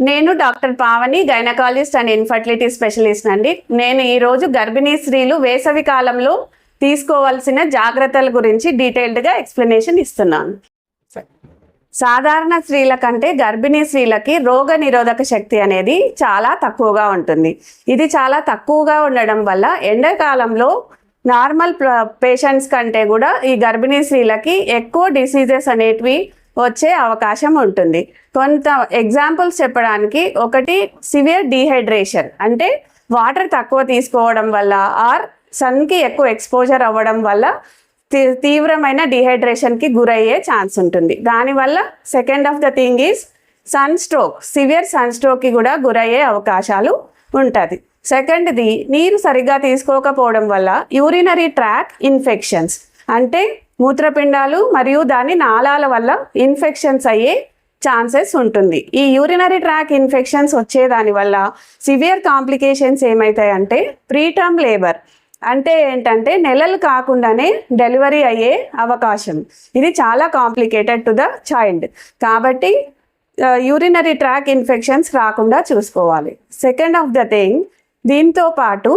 నేను doctor Pavani gynaecologist and infertility specialist అండి నేను ఈరోజు గర్భిణీ స్త్రీలు వేసవి కాలంలో తీసుకోవాల్సిన జాగ్రత్తల గురించి డీటెయిల్డ్గా ఎక్స్ప్లెనేషన్ ఇస్తున్నాను. సాధారణ స్త్రీల కంటే గర్భిణీ స్త్రీలకి రోగ నిరోధక శక్తి అనేది చాలా తక్కువగా ఉంటుంది. ఇది చాలా తక్కువగా ఉండడం వల్ల ఎండాకాలంలో నార్మల్ పేషెంట్స్ కంటే కూడా ఈ గర్భిణీ స్త్రీలకి ఎక్కువ డిసీజెస్ అనేటివి వచ్చే అవకాశం ఉంటుంది. కొంత ఎగ్జాంపుల్స్ చెప్పడానికి ఒకటి సివియర్ డీహైడ్రేషన్ అంటే వాటర్ తక్కువ తీసుకోవడం వల్ల ఆర్ సన్కి ఎక్కువ ఎక్స్పోజర్ అవ్వడం వల్ల తీ- తీవ్రమైన డిహైడ్రేషన్కి గురయ్యే ఛాన్స్ ఉంటుంది. దానివల్ల second of the thing is sunstroke severe sun స్ట్రోక్కి కూడా గురయ్యే అవకాశాలు ఉంటుంది. సెకండ్ది నీరు సరిగ్గా తీసుకోకపోవడం వల్ల యూరినరీ ట్రాక్ ఇన్ఫెక్షన్స్ అంటే మూత్రపిండాలు మరియు దాని నాళాల వల్ల ఇన్ఫెక్షన్స్ అయ్యే ఛాన్సెస్ ఉంటుంది. ఈ యూరినరీ ట్రాక్ ఇన్ఫెక్షన్స్ వచ్చేదాని వల్ల సివియర్ కాంప్లికేషన్స్ ఏమవుతాయంటే ప్రీటర్మ్ లేబర్ అంటే ఏంటంటే నెలలు కాకుండానే డెలివరీ అయ్యే అవకాశం. ఇది చాలా కాంప్లికేటెడ్ టు ద చైల్డ్ కాబట్టి యూరినరీ ట్రాక్ ఇన్ఫెక్షన్స్ రాకుండా చూసుకోవాలి. సెకండ్ ఆఫ్ ద థింగ్ దీంతో పాటు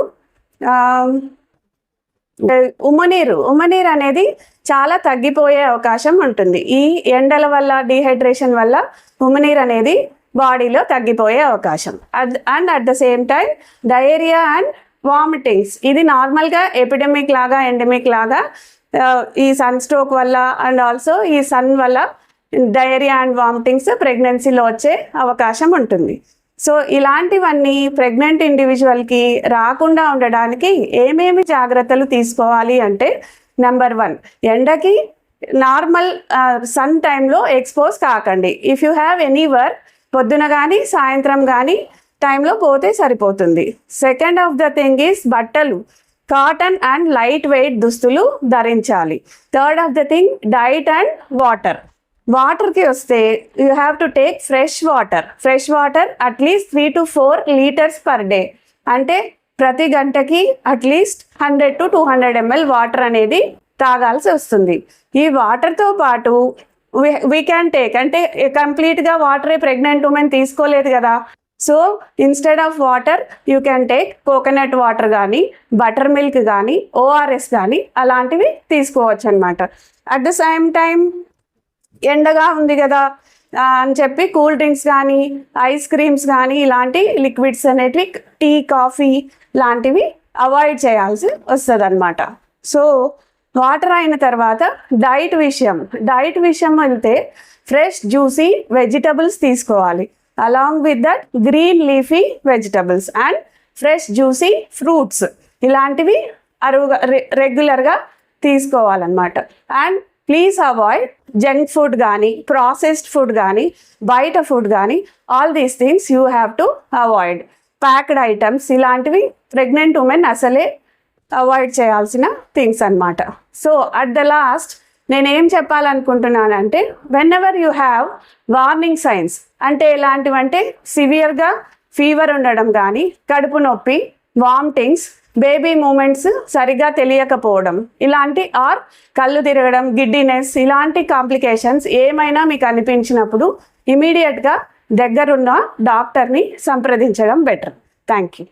ఉమ్మనీరు ఉమ్మనీరు అనేది చాలా తగ్గిపోయే అవకాశం ఉంటుంది. ఈ ఎండల వల్ల డిహైడ్రేషన్ వల్ల ఉమ్మనీరు అనేది బాడీలో తగ్గిపోయే అవకాశం. And at the same time diarrhoea and vomitings. ఇది నార్మల్గా ఎపిడమిక్ లాగా ఎండమిక్ లాగా ఈ సన్ స్ట్రోక్ వల్ల అండ్ ఆల్సో ఈ సన్ వల్ల డయేరియా అండ్ వామిటింగ్స్ ప్రెగ్నెన్సీలో వచ్చే అవకాశం ఉంటుంది. సో ఇలాంటివన్నీ ప్రెగ్నెంట్ ఇండివిజువల్కి రాకుండా ఉండడానికి ఏమేమి జాగ్రత్తలు తీసుకోవాలి అంటే నెంబర్ వన్ ఎండకి నార్మల్ సన్ టైంలో ఎక్స్పోజ్ కాకండి. If you have any work పొద్దున కానీ సాయంత్రం కానీ టైంలో పోతే సరిపోతుంది. Second of the thing is బట్టలు. కాటన్ అండ్ లైట్ వెయిట్ దుస్తులు ధరించాలి. Third of the thing diet and water. వాటర్కి వస్తే you have to take fresh water fresh water at least three to four litres per day అంటే ప్రతి గంటకి at least hundred to two hundred ml water అనేది తాగాల్సి వస్తుంది. ఈ వాటర్తో పాటు వీ క్యాన్ టేక్ అంటే కంప్లీట్గా వాటరే ప్రెగ్నెంట్ ఉమెన్ తీసుకోలేదు కదా. So instead of water you can take coconut water కానీ బటర్ మిల్క్ కానీ ఓఆర్ఎస్ కానీ అలాంటివి తీసుకోవచ్చు అనమాట అట్ ద సేమ్ టైం ఎండగా ఉంది కదా అని చెప్పి కూల్ డ్రింక్స్ కానీ ఐస్ క్రీమ్స్ కానీ ఇలాంటి లిక్విడ్స్ అనేటివి టీ కాఫీ లాంటివి అవాయిడ్ చేయాల్సి వస్తుంది అనమాట సో వాటర్ అయిన తర్వాత డైట్ విషయం. డైట్ విషయం అంటే ఫ్రెష్ జ్యూసీ వెజిటబుల్స్ తీసుకోవాలి. Along with that green leafy vegetables and fresh juicy fruits ఇలాంటివి అరువుగా రె- రెగ్యులర్గా తీసుకోవాలన్నమాట. And please avoid junk food కానీ ప్రాసెస్డ్ ఫుడ్ కానీ బయట ఫుడ్ కానీ all these things you have to avoid packed items ఇలాంటివి ప్రెగ్నెంట్ ఉమెన్ అసలే అవాయిడ్ చేయాల్సిన థింగ్స్ అన్నమాట. సో అట్ ద లాస్ట్ నేనేం చెప్పాలనుకుంటున్నానంటే whenever you have warning signs అంటే ఎలాంటివంటే సివియర్గా ఫీవర్ ఉండడం కానీ కడుపు నొప్పి వామిటింగ్స్ బేబీ మూమెంట్స్ సరిగా తెలియకపోవడం ఇలాంటి ఆర్ కళ్ళు తిరగడం గిడ్డినెస్ ఇలాంటి కాంప్లికేషన్స్ ఏమైనా మీకు అనిపించినప్పుడు ఇమీడియట్గా దగ్గరున్న డాక్టర్ని సంప్రదించడం బెటర్. Thank you.